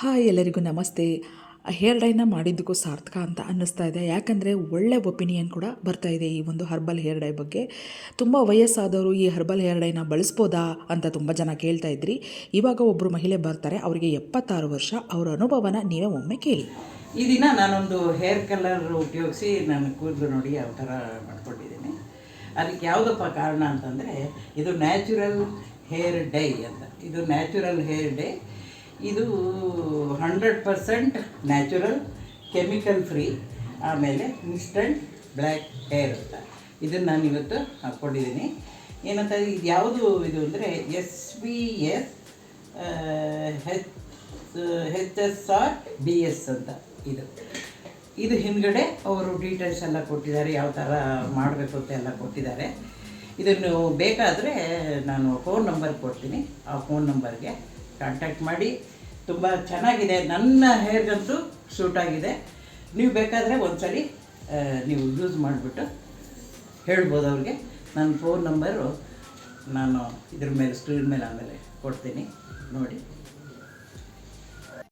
Hi ಎಲ್ಲರಿಗೂ ನಮಸ್ತೆ. Hair ಡೈನ ಮಾಡಿದ್ದಕ್ಕೂ ಸಾರ್ಥಕ ಅಂತ ಅನ್ನಿಸ್ತಾ ಇದೆ. ಯಾಕಂದರೆ ಒಳ್ಳೆ ಒಪಿನಿಯನ್ ಕೂಡ ಬರ್ತಾ ಇದೆ ಈ ಒಂದು ಹರ್ಬಲ್ ಹೇರ್ ಡೈ ಬಗ್ಗೆ. ತುಂಬ ವಯಸ್ಸಾದವರು ಈ ಹರ್ಬಲ್ ಹೇರ್ ಡೈನ ಬಳಸ್ಬೋದಾ ಅಂತ ತುಂಬ ಜನ ಕೇಳ್ತಾ ಇದ್ರಿ. ಇವಾಗ ಒಬ್ಬರು ಮಹಿಳೆ ಬರ್ತಾರೆ, ಅವರಿಗೆ ಎಪ್ಪತ್ತಾರು ವರ್ಷ. ಅವರ ಅನುಭವನ ನೀವೇ ಒಮ್ಮೆ ಕೇಳಿ. ಈ ದಿನ ನಾನೊಂದು ಹೇರ್ ಕಲರ್ ಉಪಯೋಗಿಸಿ ನಾನು ಕೂದಲು ನೋಡಿ ಯಾವ ಥರ ಮಾಡ್ಕೊಂಡಿದ್ದೀನಿ. ಅದಕ್ಕೆ ಯಾವುದಪ್ಪ ಕಾರಣ ಅಂತಂದರೆ, ಇದು ನ್ಯಾಚುರಲ್ ಹೇರ್ ಡೈ ಅಂತ. ಇದು ನ್ಯಾಚುರಲ್ ಹೇರ್ ಡೈ ಇದು hundred percent natural chemical free ಆಮೇಲೆ ಇನ್ಸ್ಟಂಟ್ ಬ್ಲ್ಯಾಕ್ ಹೇರ್ ಅಂತ. ಇದನ್ನು ನಾನು ಇವತ್ತು ಹಾಕ್ಕೊಂಡಿದ್ದೀನಿ. ಏನಂತ, ಇದು ಯಾವುದು ಇದು ಅಂದರೆ S B S H H S R B S ಅಂತ ಇದು. ಇದು ಹಿಂದ್ಗಡೆ ಅವರು ಡೀಟೇಲ್ಸ್ ಎಲ್ಲ ಕೊಟ್ಟಿದ್ದಾರೆ, ಯಾವ ಥರ ಮಾಡಬೇಕು ಅಂತ ಎಲ್ಲ ಕೊಟ್ಟಿದ್ದಾರೆ. ಇದನ್ನು ಬೇಕಾದರೆ ನಾನು ಫೋನ್ ನಂಬರ್ ಕೊಡ್ತೀನಿ, ಆ ಫೋನ್ ನಂಬರ್ಗೆ ಕಾಂಟ್ಯಾಕ್ಟ್ ಮಾಡಿ. ತುಂಬ ಚೆನ್ನಾಗಿದೆ. ನನ್ನ ಹೇರ್ಗಂತೂ ಸೂಟ್ ಆಗಿದೆ. ನೀವು ಬೇಕಾದರೆ ಒಂದು ಸಲ ನೀವು ಯೂಸ್ ಮಾಡಿಬಿಟ್ಟು ಹೇಳ್ಬೋದು ಅವ್ರಿಗೆ. ನನ್ನ ಫೋನ್ ನಂಬರು ನಾನು ಇದ್ರ ಮೇಲೆ ಸ್ಕ್ರೀನ್ ಮೇಲೆ ಆಮೇಲೆ ಕೊಡ್ತೀನಿ. ನೋಡಿ.